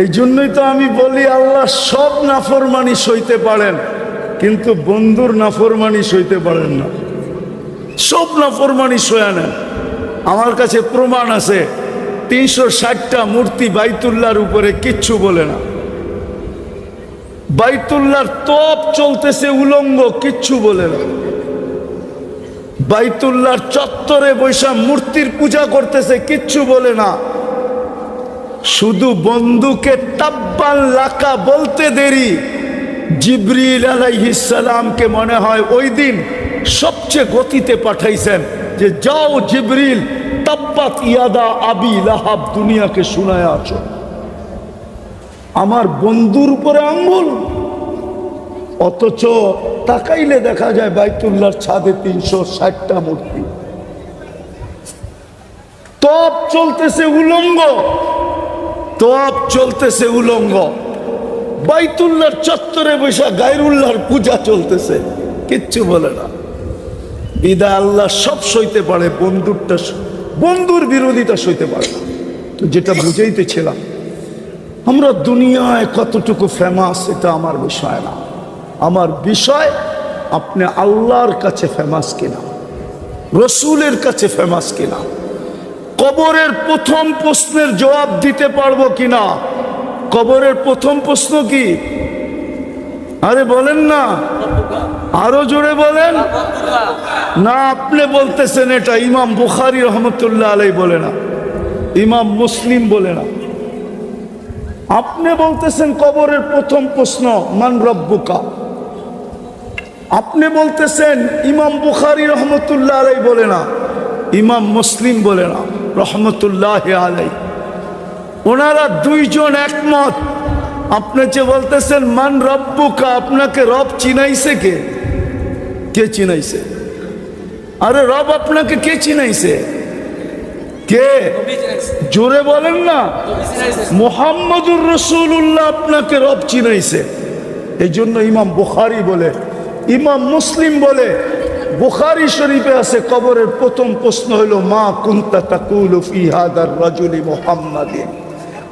এই জন্যই তো আমি বলি, আল্লাহ সব নাফরমানি সইতে পারেন, কিন্তু বন্ধুর নাফরমানি সইতে পারেন না। সব নাফরমানি সয়া নেন। আমার কাছে প্রমাণ আছে, তিনশো ষাটটা মূর্তি বাইতুল্লাহর উপরে কিচ্ছু বলে না। বাইতুল্লার তপ চলতেছে উলঙ্গ, কিচ্ছু বলে না। বাইতুল্লাহর চত্বরে বৈশা মূর্তির পূজা করতেছে, কিচ্ছু বলে না। শুধু বন্ধুকে তাব্বান লাকা বলতে দেরি। জিবরিল আলাইহিসালামকে মনে হয় ওই দিন সবচেয়ে গতিতে পাঠাইছেন যে, যাও জিবরিল, তাব্বাত ইয়াদা আবি লাহাব দুনিয়াকে শোনায় আছো। আমার বন্ধুর উপরে আঙ্গুল অথচ তাকাইলে দেখা যায় বাইতুল্লাহর ছাদে তিনশো ষাটটা মূর্তি। তপ চলতেছে উলঙ্গ। তপ চলতেছে উলঙ্গ। বাইতুল্লাহর চত্বরে বৈশা গায়রুল্লাহর পূজা চলতেছে। কিচ্ছু বলে না। বিদা আল্লাহ সব সইতে পারে বন্ধুরটা বন্ধুর বিরোধিতা সইতে পারে তো যেটা বুঝাইতেছিলাম, আমরা দুনিয়ায় কতটুকু ফেমাস এটা আমার বিষয় না। আমার বিষয়, আপনি আল্লাহর কাছে ফেমাস কিনা? রসুলের কাছে ফেমাস কিনা? কবরের প্রথম প্রশ্নের জবাব দিতে পারব কিনা? কবরের প্রথম প্রশ্ন কি? আরে বলেন না। আরও জোরে বলেন। না, আপনি বলতেছেন এটা ইমাম বুখারি রহমতুল্লাহ আলাই বলে না। ইমাম মুসলিম বলে না। আপনি বলতেছেন কবরের প্রথম প্রশ্ন, মান রব্বুকা। আপনি বলতেছেন, ইমাম বুখারি রহমতুল্লাহ আলাই বলে না, ইমাম মুসলিম বলে না, রহমতুল্লাহ আলাই। ওনারা দুইজন একমত। আপনি যে বলতেছেন, মান রব্বুকা আপনাকে রব চিনাইছে কে? কে চিনাইছে? আরে রব আপনাকে কে চিনাইছে? কে? জোরে বলেন না। মোহাম্মদুর রসুল্লাহ আপনাকে রব চিনাইছে। এই জন্য ইমাম বুখারি বলে ইমাম মুসলিম বলে, বুখারি শরীফে আছে, কবরের প্রথম প্রশ্ন হলো মা কুন্তা তাকুল ফি হাদার রাজুলি মোহাম্মদিন?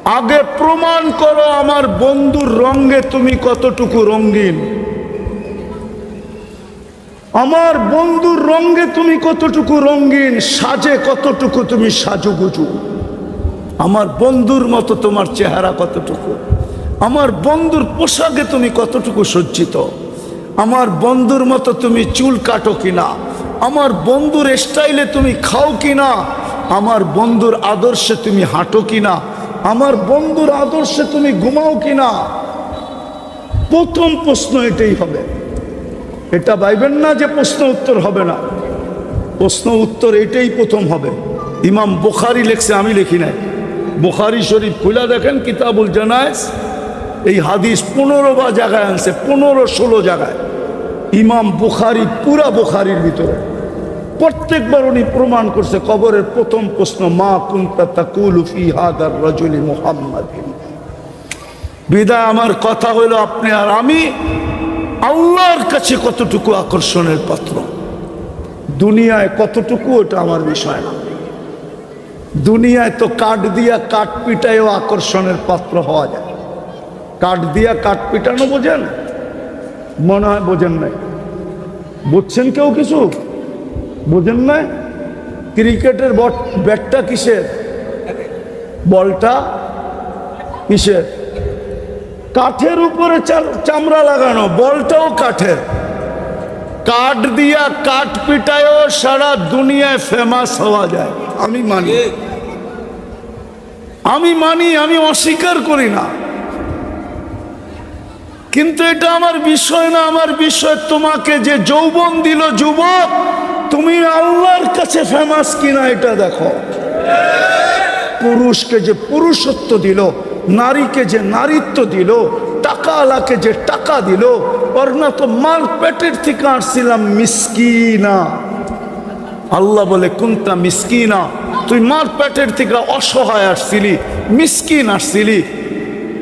আগে প্রমাণ করো আমার বন্ধুর রঙ্গে তুমি কতটুকু রঙ্গিন আমার বন্ধুর রঙ্গে তুমি কতটুকু রঙ্গিন সাজে কতটুকু তুমি সাজুগুজু। আমার বন্ধুর মতো তোমার চেহারা কতটুকু? আমার বন্ধুর পোশাকে তুমি কতটুকু সজ্জিত? আমার বন্ধুর মতো তুমি চুল কাটো কিনা? আমার বন্ধুর স্টাইলে তুমি খাও কিনা? আমার বন্ধুর আদর্শে তুমি হাঁটো কিনা? আমার বন্ধুর আদর্শে তুমি ঘুমাও কিনা? প্রথম প্রশ্ন এটাই হবে। এটা ভাইবেন না যে প্রশ্ন উত্তর হবে না। প্রশ্ন উত্তর এটাই প্রথম হবে। ইমাম বোখারি লেখছে, আমি লিখি নাই। বোখারি শরীফ খুলা দেখেন কিতাবুল জানায়স। এই হাদিস পনেরো বা জায়গায় আনছে, পনেরো ষোলো জায়গায়। ইমাম বুখারি, পুরা বুখারির ভিতরে। প্রত্যেকবার উনি প্রমাণ করছে, কবরের প্রথম প্রশ্ন, মা কুন্তা মুহাম্মাদিন? বিদায়, আমার কথা হলো, আপনি আর আমি আল্লাহর কাছে কতটুকু আকর্ষণের পাত্র? দুনিয়ায় কতটুকু ওটা আমার বিষয় না। দুনিয়ায় তো কাঠ দিয়া কাঠ পিটায়ও আকর্ষণের পাত্র হওয়া যায় কাঠ দিয়া কাঠ পিটানো বোঝেন? মনে হয় বোঝেন নাই। বুঝছেন কেউ কিছু? বোঝেন নাই? ক্রিকেটের বট ব্যাটটা কিসের? বলটা কিসের? কাঠের উপরে চামড়া লাগানো বলটাও কাঠের। কাঠ দিয়া কাঠ পিটায়ও সারা দুনিয়ায় ফেমাস হওয়া যায়। আমি মানি। আমি মানি আমি অস্বীকার করি না। কিন্তু এটা আমার বিষয় না, আমার বিষয় তোমাকে যে যৌবন দিল যুবক, তুমি আল্লাহর কাছে ফেমাস কিনা এটা দেখো। পুরুষকে যে পুরুষত্ব দিল, নারীকে যে নারীত্ব দিল, টাকা আলাকে যে টাকা দিল ওর না তো মার পেটের থেকে আসছিলাম মিসকিনা। আল্লাহ বলে, কুন্তা মিসকিনা? তুই মার পেটের থেকে অসহায় আসছিলি, মিসকিন আসছিলি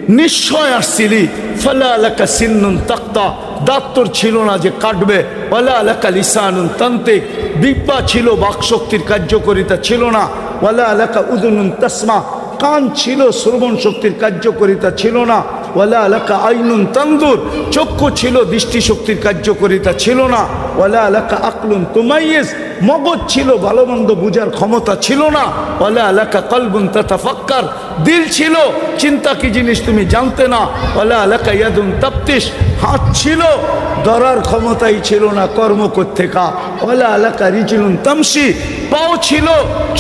নিশ্চয় আসছিলি। ফলা এলাকা সিন্নুন তাক্তা। দাত্তর ছিল না যে কাটবে। ওলা এলাকা লিসানুন তান্ত্রিক বিপা ছিল বাকশক্তির কার্যকরিতা ছিল না। ওলা এলাকা উদুনুন তসমা। কান ছিল, শ্রবণ শক্তির কার্যকরিতা ছিল না। ওয়ালা এলাকা আইনুন তান্দুর চক্ষু ছিল দৃষ্টিশক্তির কার্যকরিতা ছিল না। ওয়ালা এলাকা আকলুন তুমাইয়েস মগজ ছিল ভালো মন্দ বুঝার ক্ষমতা ছিল না। ওয়ালা এলাকা কলবুন তথা ফক্কার দিল ছিল, চিন্তা কি জিনিস তুমি জানতে না। ওয়ালা এলাকা ইয়াদুন তাপ্তিস হাত ছিল, ধরার ক্ষমতাই ছিল না, কর্ম থেকে ওলা এলাকা রিচিলুন তামসি পাও ছিল,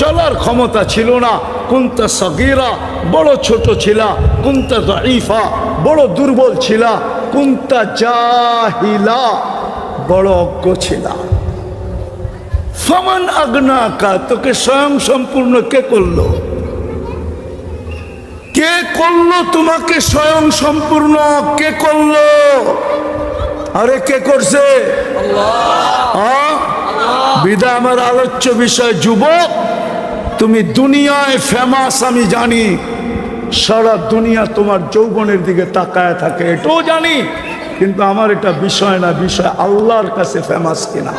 চলার ক্ষমতা ছিল না। কুন্তা সগিরা, বড় ছোট ছিলা, কুন্তা দাইফা বড় দুর্বল ছিলা, কুন্তা জাহিলা, বড় অজ্ঞ ছিলা। ফমান আগ্নাকা, তোকে স্বয়ং সম্পূর্ণ কে করল? কে করল তোমাকে স্বয়ং সম্পূর্ণ? কে করল? আরে কে করছে? বিদায় আমার আলোচ্য বিষয়, যুবক তুমি দুনিয়ায় ফেমাস আমি জানি। সারা দুনিয়া তোমার যৌবনের দিকে তাকায় থাকে, এটাও জানি। কিন্তু আমার এটা বিষয় না, বিষয় আল্লাহর কাছে ফেমাস কিনা?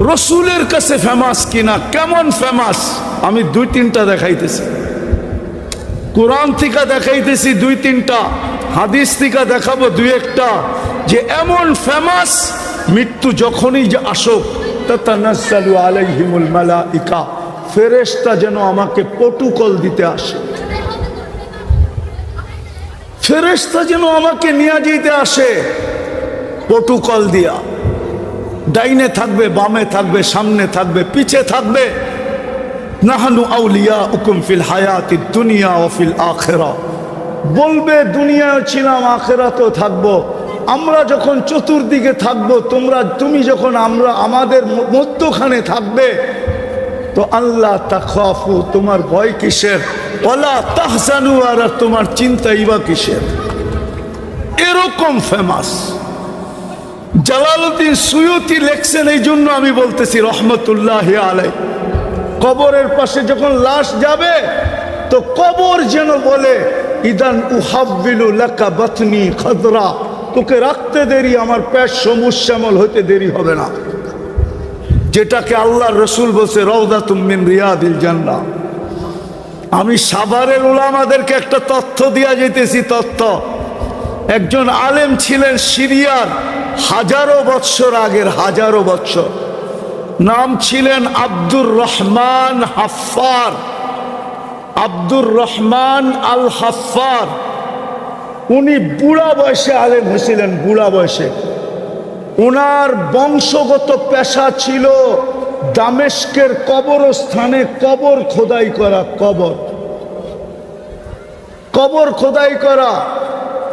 রসুলের কাছে ফেমাস কিনা? কেমন ফেমাস আমি দুই তিনটা দেখাইতেছি। কোরআন থেকে দেখাইতেছি দুই তিনটা, হাদিস থেকে দেখাবো দুই একটা। যে এমন ফেমাস মৃত্যু যখনই যে আসুক, তাতানাজ্জালু আলাইহিমুল মালাইকা। ফেরেশতা যেন আমাকে পটুকল দিতে আসে। ফেরেশতা যেন আমাকে নিয়ে যেতে আসে পটুকল দিয়া। ডাইনে থাকবে, বামে থাকবে, সামনে থাকবে, পিছে থাকবে। নাহানু আউলিয়া উকুম ফিল হায়াতি দুনিয়া ও ফিল আখেরা। বলবে দুনিয়ায় ছিলাম আখেরাতেও থাকব। আমরা যখন চতুর্দিকে থাকব, তোমরা, তুমি যখন আমরা, আমাদের মধ্যখানে থাকবে তো আল্লাহ তাখাফু তোমার ভয় কিসের? ওলা তাহসানু আর তোমার চিন্তাই বা কিসের? এরকম ফেমাস জালালউদ্দিন সুয়ুতি লেখছেন, এই জন্য আমি বলতেছি, রহমতুল্লাহ আলাই কবরের পাশে যখন লাশ যাবে, তো কবর যেন বলে, ইদান উহাবিলু লাকা বাতনি খদরা। তোকে রাখতে দেরি, আমার পেট সমুজ শ্যামল হতে দেরি হবে না। যেটাকে আল্লাহ রসুল বলছে রওদা তুমিন রিয়াদিল জান্না আমি সাভারের উলামাদেরকে একটা তথ্য দিয়া যেতেছি তথ্য। একজন আলেম ছিলেন সিরিয়ার হাজারো বৎসর আগের, হাজারো বৎসর। নাম ছিলেন আব্দুর রহমান হাফার আব্দুর রহমান আল হাফার উনি বুড়া বয়সে আলেম হয়েছিলেন, বুড়া বয়সে। ওনার বংশগত পেশা ছিল দামেস্কের কবরস্থানে কবর খোদাই করা, কবর। কবর খোদাই করা।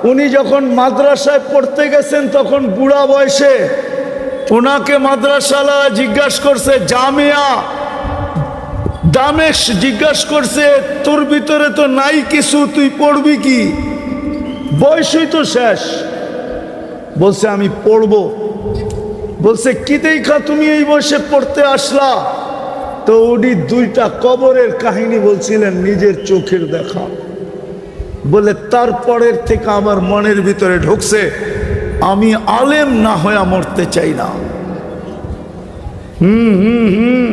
উনি যখন মাদ্রাসায় পড়তে গেছেন তখন বুড়া বয়সে ওনাকে মাদ্রাসালা জিজ্ঞাসা করছে, জামিয়া দামেশ জিজ্ঞাসা করছে, তোর ভিতরে তো নাই কিছু, তুই পড়বি কি? বয়সই তো শেষ। বলছে, আমি পড়ব। বলছে, কি দেখা তুমি এই বয়সে পড়তে আসলা? তো উনি দুইটা কবরের কাহিনী বলছিলেন, নিজের চোখের দেখা। বলে, তারপরের থেকে আমার মনের ভিতরে ঢুকছে, আমি আলেম না হয়ে মরতে চাই না। হুম হুম হুম,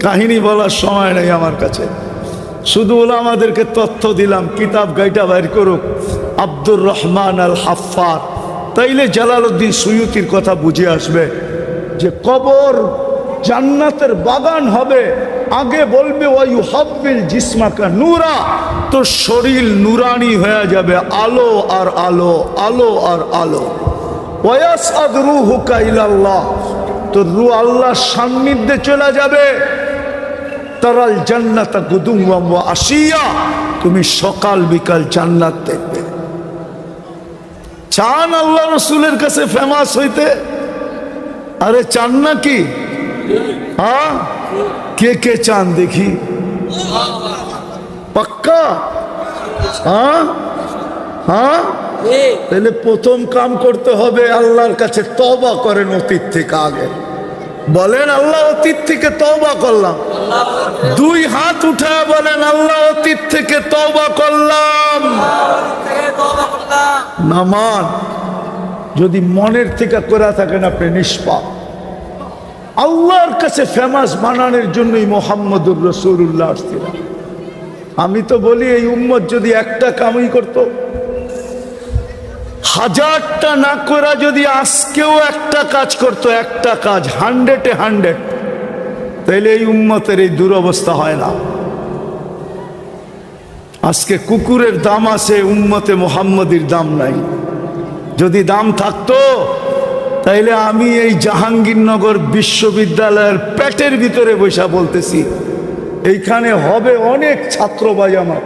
কাহিনী বলার সময় নেই আমার কাছে। শুধু আমাদেরকে তথ্য দিলাম, কিতাব গাইটা বাইর করুক। আব্দুর রহমান আল হাফার। তাইলে জালালউদ্দিন সুয়ুতির কথা বুঝে আসবে যে কবর জান্নাতের বাগান হবে। আগে বলবে ওয়াইউ হাব্বিল জিসমাকা নূরা। তোর শরীর নুরানি হয়ে যাবে, আলো আর আলো আলো আর আলো। ওয়াস আদরু হুকা ইলাল্লাহ। তোর রু আল্লাহর সান্নিধ্যে চলে যাবে। তারাল জান্নাতা গুদুম আসিয়া। তুমি সকাল বিকাল জান্নাত দেখবে। চান আল্লাহ রসুলের কাছে ফেমাস হইতে? আরে চান না কি হ্যাঁ? কে কে চান দেখি? পাক্কা? হ্যাঁ? হ্যাঁ? তাহলে প্রথম কাম করতে হবে আল্লাহর কাছে তবা করেন অতীত থেকে আগে। বলেন, আল্লাহ অতীত থেকে তবা করলাম। দুই হাত উঠায় বলেন, আল্লাহ অতীত থেকে তবা করলাম। নামান যদি মনের থেকে করে থাকেন, আপনি নিষ্পাপ। আল্লাহর কাছে ফেমাস বানানোর জন্যই মোহাম্মদুর রসুল্লাহ আসছিলাম আমি তো বলি, এই উম্মত যদি একটা কামই করতো, হাজারটা না করা যদি আজকেও একটা কাজ করতো, একটা কাজ হান্ড্রেডে হান্ড্রেড। তাহলে এই উম্মতের এই দুরবস্থা হয় না। আজকে কুকুরের দাম আছে, উম্মতে মোহাম্মদীর দাম নাই। যদি দাম থাকতো, তাইলে আমি এই জাহাঙ্গীরনগর বিশ্ববিদ্যালয়ের পেটের ভিতরে বৈশা বলতেছি, এইখানে হবে অনেক ছাত্র ভাই আমার।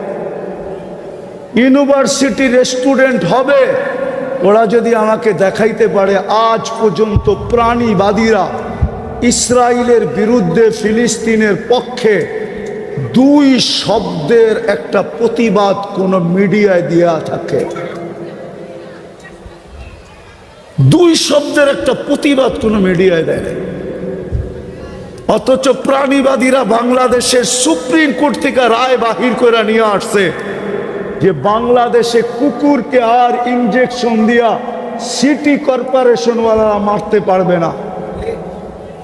ইউনিভার্সিটির স্টুডেন্ট হবে, ওরা যদি আমাকে দেখাইতে পারে, আজ পর্যন্ত প্রাণীবাদীরা ইসরায়েলের বিরুদ্ধে ফিলিস্তিনের পক্ষে দুই শব্দের একটা প্রতিবাদ কোন মিডিয়ায় দেওয়া থাকে দুই শব্দের একটা প্রতিবাদ কোন মিডিয়ায় দেয়। অথচ প্রাণীবাদীরা বাংলাদেশের সুপ্রিম কোর্ট থেকে রায় বাহির করে নিয়ে আসছে যে বাংলাদেশে কুকুরকে আর ইনজেকশন দিয়া সিটি কর্পোরেশনওয়ালারা মারতে পারবে না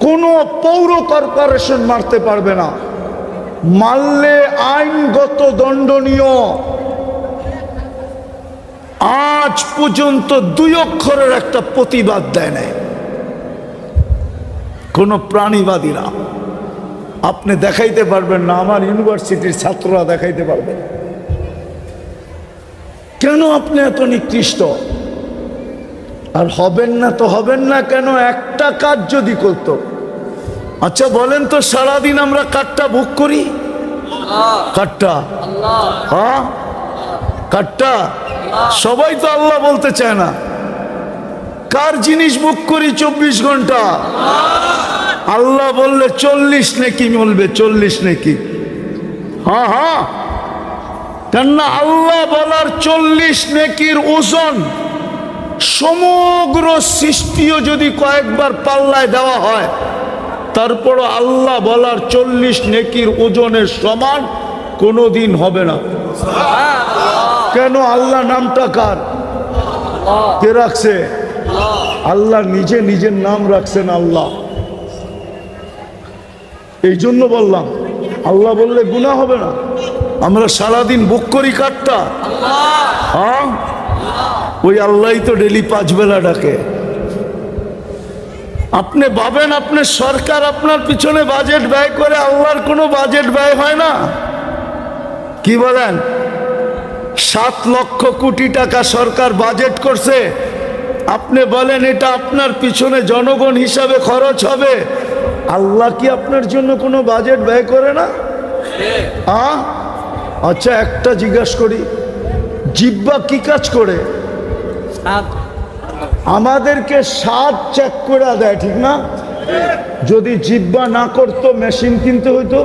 কোনো পৌর কর্পোরেশন মারতে পারবে না। মারলে আইনগত দণ্ডনীয়। আজ পর্যন্ত দুই অক্ষরের একটা প্রতিবাদ দেয় নাই। কোন প্রাণীবাদীরা। আপনি দেখাইতে পারবেন না, আমার ইউনিভার্সিটির ছাত্ররা দেখাইতে পারবেন কেন আপনি এত নিকৃষ্ট? আর হবেন না তো হবেন না কেন? একটা কাজ যদি করতো আচ্ছা বলেন তো সারাদিন আমরা কাঠটা ভোগ করি? কাঠটা? হ্যাঁ? কাঠটা? সবাই তো আল্লাহ বলতে চায় না। কার জিনিস বুক করি চব্বিশ ঘণ্টা? আল্লাহ বললে চল্লিশ নাকি বলবে চল্লিশ নাকি। হ্যাঁ হ্যাঁ। কেননা আল্লাহ বলার চল্লিশ নেকির ওজন সমগ্র সৃষ্টিও যদি কয়েকবার পাল্লায় দেওয়া হয় তারপরও আল্লাহ বলার চল্লিশ নেকির ওজনের সমান কোনো দিন হবে না। কেন আল্লাহ নামটা কার? কে রাখছে? আল্লাহ নিজে নিজের নাম রাখছেন আল্লাহ। এই জন্য বললাম, আল্লাহ বললে গুণা হবে না। আমরা সারাদিন বুক করি কাঠটা হ্যাঁ? ওই আল্লাহ তো ডেলি পাঁচ বেলা ডাকে। আপনি ভাবেন আপনার সরকার আপনার পিছনে বাজেট ব্যয় করে আল্লাহর কোনো বাজেট ব্যয় হয় না? কি বলেন? সাত লক্ষ কোটি টাকা সরকার বাজেট করছে। আপনি বলেন এটা আপনার পিছনে জনগণ হিসাবে খরচ হবে। আল্লাহ কি আপনার জন্য কোনো বাজেট ব্যয় করে না? আচ্ছা একটা জিজ্ঞাসা করি। জিব্বা কি কাজ করে? আমাদেরকে স্বাদ চেক করে দেয়, ঠিক না? যদি জিব্বা না করতো মেশিন কিনতে হইতো।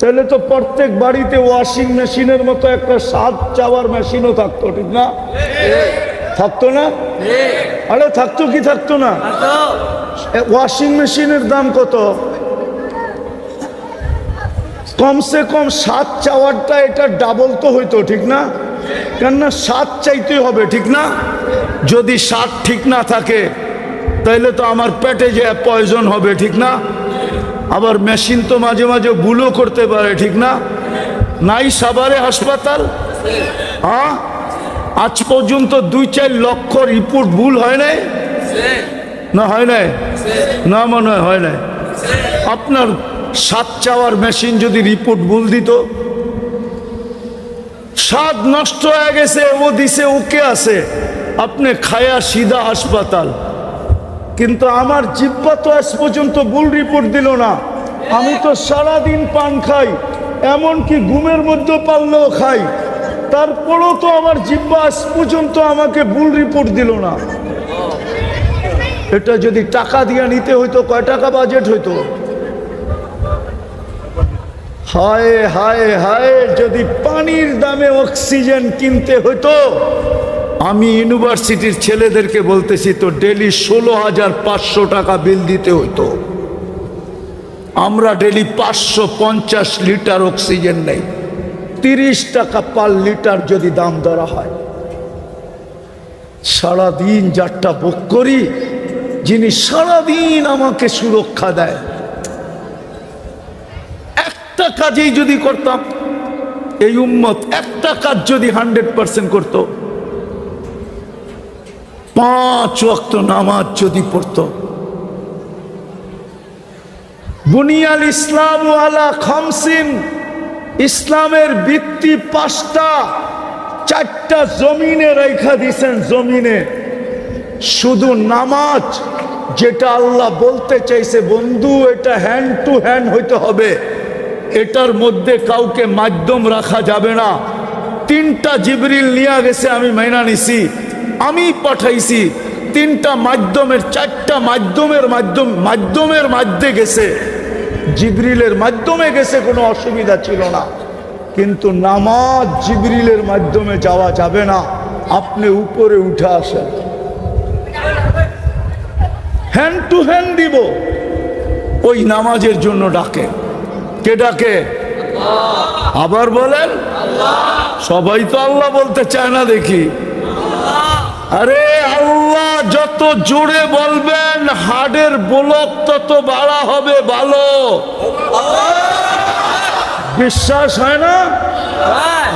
তাহলে তো প্রত্যেক বাড়িতে ওয়াশিং মেশিনের মতো একটা স্বাদ চাওয়ার মেশিনও থাকতো, ঠিক না? থাকতো না? আরে থাকতো কি থাকতো না? ওয়াশিং মেশিনের দাম কত? কমসে কম সাত চাওয়ারটা এটা ডাবল তো হইতো, ঠিক না? কেননা স্বাদ চাইতে হবে, ঠিক না? যদি সাত ঠিক না থাকে, তাইলে তো আমার পেটে যে পয়জন হবে, ঠিক না? আবার মেশিন তো মাঝে মাঝে ভুলও করতে পারে, ঠিক না? নাই সাভারে হাসপাতাল? হ্যাঁ? আজ পর্যন্ত দুই চার লক্ষ রিপোর্ট ভুল হয় নাই? না হয় নাই? না মনে হয় নাই। আপনার সাত চাওয়ার মেশিন যদি রিপোর্ট ভুল দিত স্বাদ নষ্ট হয়ে গেছে, ও দিছে, ওকে আছে। আপনি খায়া সিধা হাসপাতাল। কিন্তু আমার জিব্বা তো আজ পর্যন্ত ভুল রিপোর্ট দিল না। আমি তো সারাদিন পান খাই, এমনকি ঘুমের মধ্যে পারলেও খাই। তারপরও তো আমার জিব্বা আজ পর্যন্ত আমাকে ভুল রিপোর্ট দিল না। এটা যদি টাকা দিয়ে নিতে হইতো, কয় টাকা বাজেট হইতো? হায় হায় হায়, যদি পানির দামে অক্সিজেন কিনতে হতো আমি ইউনিভার্সিটির ছেলেদেরকে বলতেছি, তো ডেলি ষোলো হাজার পাঁচশো টাকা বিল দিতে হতো আমরা ডেলি পাঁচশো পঞ্চাশ লিটার অক্সিজেন নেই। তিরিশ টাকা পার লিটার যদি দাম ধরা হয়। সারাদিন যারটা ভোগ করি, যিনি সারাদিন আমাকে সুরক্ষা দেয়। একটা কাজেই যদি করতাম, এই উম্মত একটা কাজ যদি হান্ড্রেড পার্সেন্ট করতো, পাঁচ ওয়াক্ত নামাজ যদি পড়তো। বুনিয়াল ইসলাম আলা খামসিন, ইসলামের ভিত্তি পাঁচটা, চারটা জমিনে রেখা দিছেন জমিনে। শুধু নামাজ যেটা আল্লাহ বলতে চাইছে, বন্ধু, এটা হ্যান্ড টু হ্যান্ড হইতে হবে। এটার মধ্যে কাউকে মাধ্যম রাখা যাবে না। তিনটা জিবরিল নিয়ে গেছে, আমি মাইনা নিছি, আমি পাঠাইছি। তিনটা মাধ্যমের, চারটা মাধ্যমের মাধ্যম, মাধ্যমের মাধ্যমে গেছে। জিবরিলের মাধ্যমে গেছে, কোনো অসুবিধা ছিল না। কিন্তু নামাজ জিবরিলের মাধ্যমে যাওয়া যাবে না। আপনি উপরে উঠে আসেন। হ্যান্ড টু হ্যান্ড দিব। ওই নামাজের জন্য ডাকে। কে ডাকে? আবার বলেন, সবাই তো আল্লাহ বলতে চায় না দেখি। আরে আল্লাহ, যত জোরে বলবেন, হাড়ের ব্লক তত বাড়া হবে ভালো। বিশ্বাস হয় না?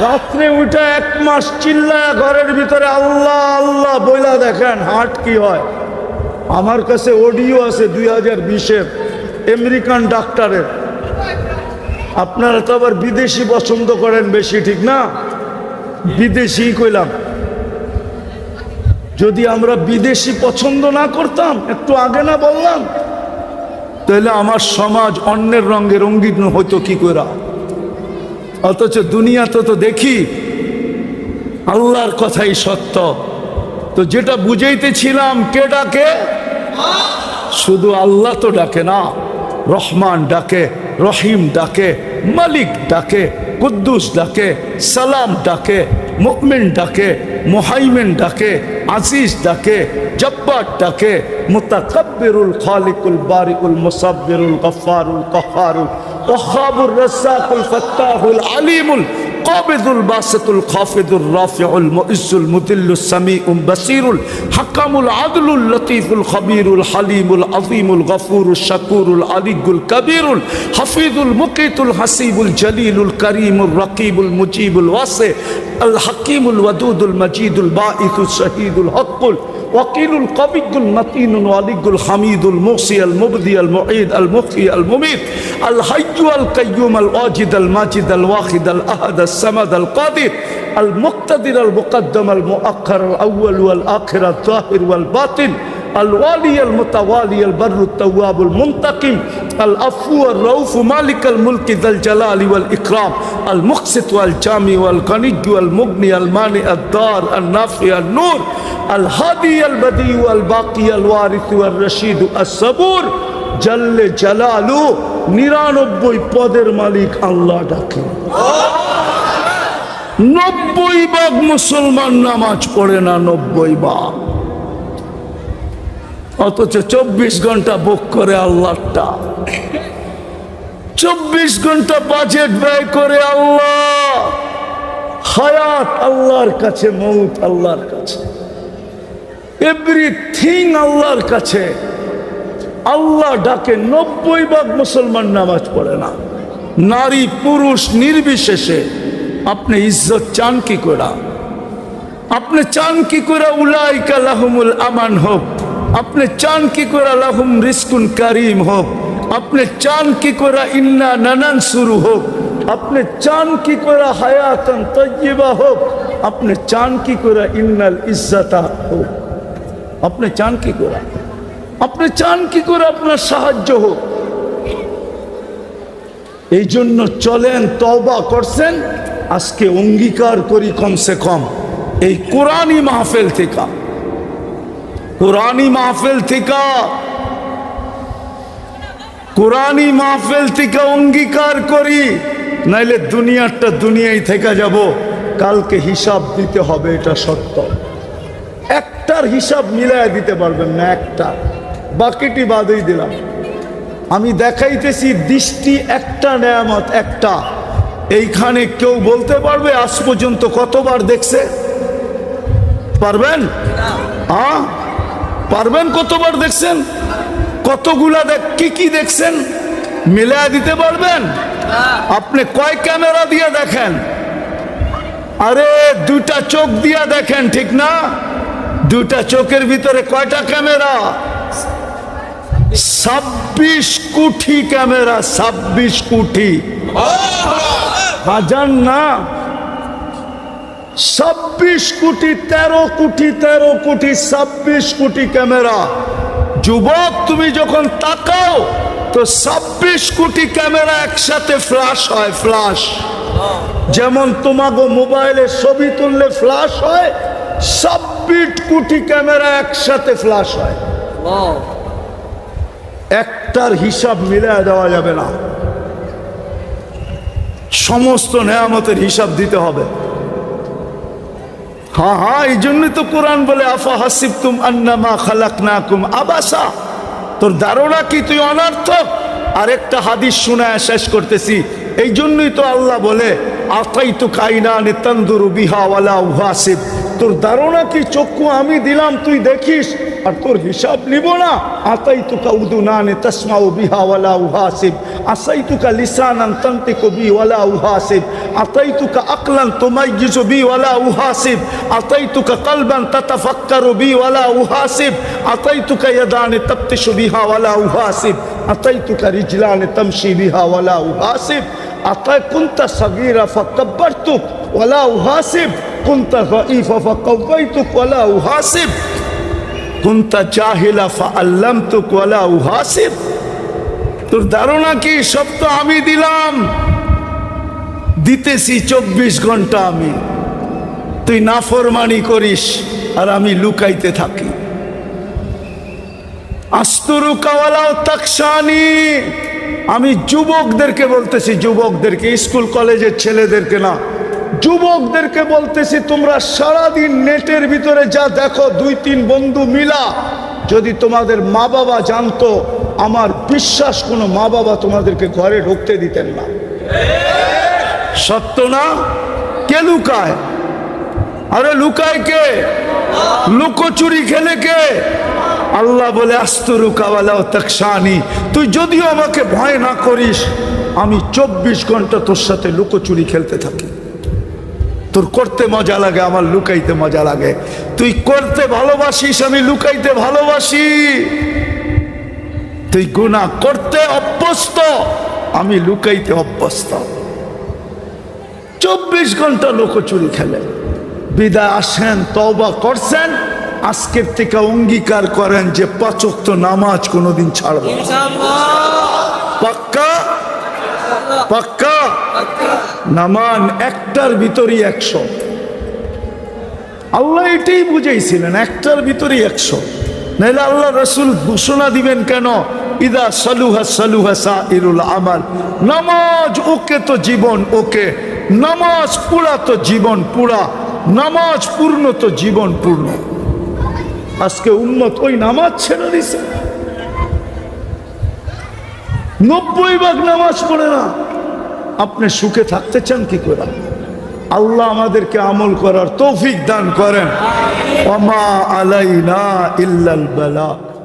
রাত্রে উঠে এক মাস চিল্লায় ঘরের ভিতরে আল্লাহ আল্লাহ বইলা দেখেন হাট কি হয়। আমার কাছে অডিও আছে দুই হাজার বিশের, আমেরিকান ডাক্তারের। আপনারা তো আবার বিদেশি পছন্দ করেন বেশি, ঠিক না? বিদেশি কইলাম। যদি আমরা বিদেশি পছন্দ না করতাম, একটু আগে না বললাম, তাহলে আমার সমাজ অন্যের রঙে রঙ্গিন হইতো কি করে অথচ দুনিয়াতে তো দেখি, আল্লাহর কথাই সত্য। তো যেটা বুঝাইতেছিলাম, কে ডাকে? শুধু আল্লাহ তো ডাকে না, রহমান ডাকে, রহিম ডাকে মালিক ডাকে, কুদ্দুস ডাকে, সালাম ডাকে মুকমিন ডাকে, মুহাইমিন ডাকে, আজিজ ডাকে, জব্বার ডাকে, মুতাকাব্বিরুল খালিকুল বারিকুল মুসাব্বিরুল গফফারুল কফারুল ওয়াহাবুর রাজ্জাকুল ফাত্তাহুল আলিমুল قابض الباسط الخافض الرافع المؤز المذل السميع بصير الحكم العدل اللطيف الخبير الحليم العظيم الغفور الشكور العلي الكبير الحفيظ المقيت الحسيب الجليل الكريم الرقيب المجيب الواسع الحكيم الودود المجيد الباعث الشهيد الحق وكيل القوي المتين الولي الحميد الموصي المبدي المعيد المحيي المميت الحي القيوم الواجد الماجد الواحد الاحد الصمد القادر المقتدر المقدم المؤخر الاول والاخر الظاهر والباطن الوالي المتوالي البر التواب المنتقم العفو الرؤوف مالك الملك ذا الجلال والإكرام المقسط والجامع والغني والمغني المانع الدار النافع النور الهادي البديع الباقي الوارث والرشيد الصبور জল্লে জালালু নিরানব্বই পদের মালিক আল্লাহ ডাকে নব্বই ভাগ মুসলমান নামাজ পড়ে না নব্বই ভাগ অথচ চব্বিশ ঘণ্টা বুক করে আল্লাহটা চব্বিশ ঘণ্টা বাজেট ব্যয় করে আল্লাহ। হায়াত আল্লাহর কাছে, মৌত আল্লাহর কাছে। এভরিথিং আল্লাহর কাছে। আল্লাহ ডাকে নব্বই ভাগ মুসলমান নামাজ পড়ে না। নারী, পুরুষ, নির্বিশেষে আপনি ইজ্জত চান কি করে? আপনি চান কি করে উলাইকা লাহুমুল আমান হোক? আপনি চান কি করে লাহুম রিস্কুন কারিম হোক? আপনি চান কি করে ইন্না নানান শুরু হোক? আপনি চান কি করে হায়াতন তৈবা হোক? আপনি চান কি করে ইন্নাল ইজ্জাতা হোক? আপনি চান কি করে? আপনি চান কি করে আপনার সাহায্য হোক? এই জন্য চলেন, তওবা করছেন আজকে অঙ্গীকার করি কমসে কম এই কোরআনই মাহফেল থেকে। কোরআনই মাহফেল থেকে। কোরআনই মাহফেল থেকে অঙ্গীকার করি, নাইলে দুনিয়ারটা দুনিয়ায় থেকে যাব। কালকে হিসাব দিতে হবে, এটা সত্য। একটার হিসাব মিলায় দিতে পারবেন না, একটা। বাকিটি বাদই দিলাম। আমি দেখাইতেছি, দৃষ্টি একটা, নেয়ামত একটা। এইখানে কেউ বলতে পারবে, আজ পর্যন্ত কতবার দেখছে? পারবেন? পারবেন কতবার দেখছেন? কতগুলা দেখ, কি কি দেখছেন? মিলায় দিতে পারবেন? আপনি কয় ক্যামেরা দিয়ে দেখেন? আরে দুটা চোখ দিয়া দেখেন, ঠিক না? দুটা চোখের ভিতরে কয়টা ক্যামেরা? ছাব্বিশ কোটি ক্যামেরা, ছাব্বিশ কোটি। হাজার না ছাব্বিশ কোটি তেরো কোটি তেরো কোটি ছাব্বিশ কোটি ক্যামেরা। যুবক তুমি যখন তাকাও তো ছাব্বিশ কোটি ক্যামেরা একসাথে ফ্লাশ হয় ফ্লাশ যেমন তোমাকে মোবাইলে ছবি তুললে ফ্লাশ হয় ছাব্বিশ কোটি ক্যামেরা একসাথে ফ্লাশ হয়। একটার হিসাব মিলিয়ে দেওয়া যাবে না। সমস্ত নেয়ামতের হিসাব দিতে হবে। হ্যাঁ হ্যাঁ এই জন্যই তো কোরআন বলে, আফা হাসিব তুম আন্নামা খালাক না কুম আবাসা। তোর ধারণা কি? তুই অনার্থক। আরেকটা হাদিস শোনায় শেষ করতেছি। এই জন্যই তো আল্লাহ বলে আতাই তো কাইনা নিতন্দুরু বিহা ওয়ালা উহাসিব। তোর ধারণা কি? চক্ষু আমি দিলাম, তুই দেখিস। আর তোর হিসাব নিব না। আতাই তুকা উদুনানে তসমাউ বিহা ওয়ালা উহাসিব। আসাই তুকা লিসানান তান্তিকু বি ওয়ালা উহাসিব। আতাই তুকা আকলান তুমাইয়িজু বি ওয়ালা উহাসিব। আতাই তুকা কলবান তাতাফাক্কারু বি ওয়ালা উহাসিব। আতাই তুকা ইয়াদানে তাবতিশু বিহা ওয়ালা উহাসিব। আতাই তুকা রিজলানে তামশি বিহা ওয়ালা উহাসিব। আতায় কুন্তা সগিরা ফকব্বর তুক ওলা উহাসিব। কুন্তা ইফা ফকব্বাই তুক ওলা উহাসিব। কুন্তা জাহিলা ফা আল্লাম তুক ওলা উহাসিব। তোর ধারণা কি? সব তো আমি দিলাম। দিতেছি চব্বিশ ঘণ্টা আমি। তুই নাফরমানি করিস আর আমি লুকাইতে থাকি। আস্তুরু কাওয়ালাও তাকসানি আমি যুবকদেরকে বলতেছি, যুবকদেরকে, স্কুল, কলেজের ছেলেদেরকে না। যুবকদেরকে বলতেছি, তোমরা সারাদিন নেটের ভিতরে যা দেখো, দুই, তিন বন্ধু মিলা, যদি তোমাদের মা বাবা জানতো, আমার বিশ্বাস কোনো মা বাবা তোমাদেরকে ঘরে ঢুকতে দিতেন না। সত্য না? কে লুকায়? আরে লুকায় কে? লুকোচুরি খেলে কে? আল্লাহ বলে আস্তরু কাওয়ালাও তাকসানি তুই যদিও আমাকে ভয় না করিস, আমি চব্বিশ ঘণ্টা তোর সাথে লুকোচুরি খেলতে থাকি। তোর করতে মজা লাগে, আমার লুকাইতে মজা লাগে। তুই করতে ভালোবাসিস, আমি লুকাইতে ভালোবাসি। তুই গুণা করতে অভ্যস্ত, আমি লুকাইতে অভ্যস্ত। চব্বিশ ঘণ্টা লোকচুরি খেলে। বিদায় আসেন, তওবা করছেন। আজকের থেকে অঙ্গীকার করেন যে পাচক নামাজ কোনোদিন ছাড়ব। পাক্কা? পাক্কা? নামান একটার ভিতরই একশো। আল্লাহ এটাই বুঝাইছিলেন একটার ভিতরই একশো। নাহলে আল্লাহ রসুল ঘোষণা দিবেন কেন? ইদা সালুহা সালুহা সাইরুল আমাল। নামাজ ওকে তো জীবন ওকে। নামাজ পুরা তো জীবন পুরা। নামাজ পূর্ণ তো জীবন পূর্ণ। আজকে উন্মত ওই নামাজ ছেড়ে দিছে। নব্বই ভাগ নামাজ পড়ে না। আপনি সুখে থাকতে চান কি করে? আল্লাহ আমাদেরকে আমল করার তৌফিক দান করেন। অমা আলাইনা ইল্লাল বালা।